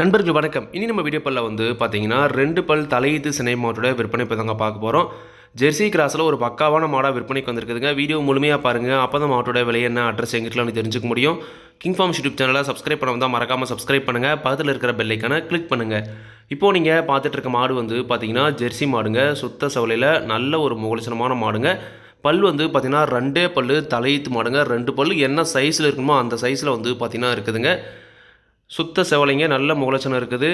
நண்பர்கள் வணக்கம். இனி நம்ம வீடியோ பல்ல வந்து பார்த்தீங்கன்னா ரெண்டு பல் தலையீத்து சினை மாட்டோட விற்பனை இப்போ தாங்க பார்க்க போகிறோம் ஜெர்சி கிராஸில் ஒரு பக்காவான மாடாக விற்பனைக்கு வந்திருக்குதுங்க. வீடியோ முழுமையாக பாருங்கள் அப்போ தான் மாட்டோட விலை என்ன அட்ரஸ் எங்கிட்டலாம் தெரிஞ்சுக்க முடியும். கிங் ஃபார்ம் யூடியூப் சேனலை சப்ஸ்கிரைப் பண்ண வந்தால் மறக்காமல் சப்ஸ்கிரைப் பண்ணுங்கள் பக்கத்தில் இருக்கிற பெல்லைக்கான கிளிக் பண்ணுங்கள் இப்போது நீங்கள் பார்த்துட்டு இருக்க மாடு வந்து பார்த்தீங்கன்னா ஜெர்சி மாடுங்க. சுத்த சவலையில் நல்ல ஒரு முகலட்சணமான மாடுங்க. பல் வந்து பார்த்திங்கன்னா ரெண்டே பல் தலையீத்து மாடுங்க. ரெண்டு பல் என்ன சைஸில் இருக்கணுமோ அந்த சைஸில் வந்து பார்த்திங்கன்னா இருக்குதுங்க. சுத்த செவலைங்க நல்ல முகலட்சணம் இருக்குது.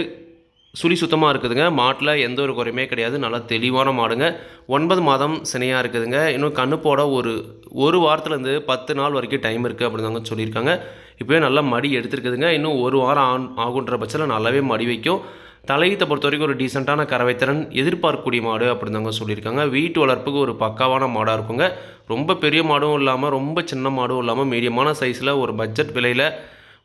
சுழி சுத்தமாக இருக்குதுங்க. மாட்டில் எந்த ஒரு குறையுமே கிடையாது. நல்லா தெளிவான மாடுங்க. ஒன்பது மாதம் சினையாக இருக்குதுங்க. இன்னும் கண்ணு போட ஒரு ஒரு வாரத்துலேருந்து பத்து நாள் வரைக்கும் டைம் இருக்குது அப்படின்னு தாங்க சொல்லியிருக்காங்க. இப்போயே நல்லா மடி எடுத்துருக்குதுங்க. இன்னும் ஒரு வாரம் ஆன் ஆகுன்ற பட்சத்தில் நல்லாவே மடி வைக்கும். தலையீத்தை பொறுத்த வரைக்கும் ஒரு டீசெண்டான கறவைத்திறன் எதிர்பார்க்கக்கூடிய மாடு அப்படிதாங்க சொல்லியிருக்காங்க. வீட்டு வளர்ப்புக்கு ஒரு பக்காவான மாடாக இருக்குங்க. ரொம்ப பெரிய மாடும் இல்லாமல் ரொம்ப சின்ன மாடும் இல்லாமல் மீடியமான சைஸில் ஒரு பட்ஜெட் விலையில்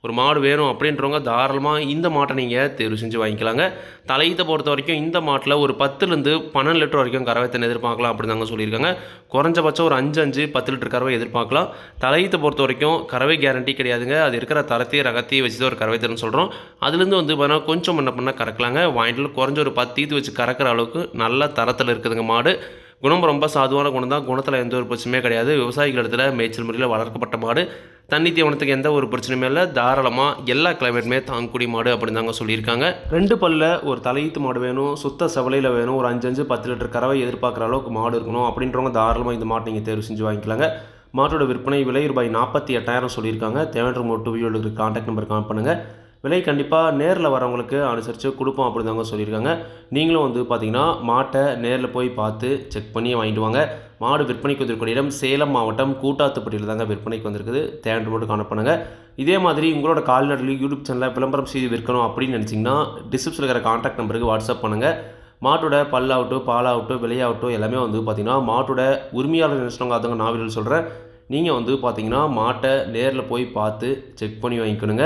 ஒரு மாடு வேணும் அப்படின்றவங்க தாராளமாக இந்த மாட்டை நீங்கள் தேர்வு செஞ்சு வாங்கிக்கலாங்க. தலையீத்தை பொறுத்த வரைக்கும் இந்த மாட்டில் ஒரு பத்துலேருந்து பன்னெண்டு லிட்டர் வரைக்கும் கறவைத்தன் எதிர்பார்க்கலாம் அப்படின்னு தாங்க சொல்லியிருக்காங்க. குறைஞ்சபட்சம் ஒரு அஞ்சு அஞ்சு பத்து லிட்டர் கறவை எதிர்பார்க்கலாம். தலையீத்தை பொறுத்த வரைக்கும் கறவை கேரண்டி கிடையாதுங்க. அது இருக்கிற தரத்தையும் ரகத்தையும் வச்சு தான் ஒரு கறவைத்தன்னு சொல்கிறோம் அதுலேருந்து வந்து பார்த்தீங்கன்னா கொஞ்சம் பண்ண பண்ண கறக்கலாங்க. வாங்கிட்டு குறைஞ்ச ஒரு பத்து இது வச்சு கறக்கிற அளவுக்கு நல்ல தரத்தில் இருக்குதுங்க மாடு. குணம் ரொம்ப சாதுவான குணம் தான் குணத்தில் எந்த ஒரு பிரச்சனையுமே கிடையாது. விவசாயிகள் இடத்துல மேய்ச்சல் முறையில் வளர்க்கப்பட்ட மாடு. தண்ணி தீவனத்துக்கு எந்த ஒரு பிரச்சனையுமே இல்லை. தாராளமாக எல்லா கிளைமேட்டுமே தாங்கக்கூடிய மாடு அப்படின்னு தாங்க சொல்லியிருக்காங்க. ரெண்டு பல்ல ஒரு தலையீத்து மாடு வேணும். சுத்த செவலையில் வேணும். ஒரு அஞ்சு அஞ்சு பத்து லிட்டர் கறவை எதிர்பார்க்குற அளவுக்கு மாடு இருக்கணும். அப்படின்றவங்க தாராளமாக இந்த மாட்டை நீங்கள் தேர்வு செஞ்சு வாங்கிக்கலாங்க. மாட்டோட விற்பனை விலை ரூபாய் நாற்பத்தி எட்டாயிரம் சொல்லியிருக்காங்க. தேவையான மோட்டு இருக்கிற கான்டாக்ட் நம்பர் கால் பண்ணுங்கள் விலை கண்டிப்பாக நேரில் வரவங்களுக்கு அனுசரித்து கொடுப்போம் அப்படின்னு தாங்க சொல்லியிருக்காங்க. நீங்களும் வந்து பார்த்தீங்கன்னா மாட்டை நேரில் போய் பார்த்து செக் பண்ணி வாங்கிட்டு வாங்க. மாடு விற்பனைக்கு வந்திருக்கிற இடம் சேலம் மாவட்டம் கூட்டாத்துப்பட்டியில் தாங்க விற்பனைக்கு வந்திருக்குது. தேவை மட்டும் காணப்படுங்க இதே மாதிரி உங்களோட கால்நடையில் யூடியூப் சேனலில் விளம்பரம் செய்து விற்கணும் அப்படின்னு நினச்சிங்கன்னா டிஸ்கிரிப்ஷனில் இருக்கிற கான்டாக்ட் நம்பருக்கு வாட்ஸ்அப் பண்ணுங்கள் மாட்டோட பல்லாகட்டும் பாலாகட்டும் விலையாகட்டும் எல்லாமே வந்து பார்த்திங்கன்னா மாட்டோட உரிமையாளர் நினைச்சவங்க அதுங்க நான் சொல்கிறேன் நீங்கள் வந்து பார்த்தீங்கன்னா மாட்டை நேரில் போய் பார்த்து செக் பண்ணி வாங்கிக்கணுங்க.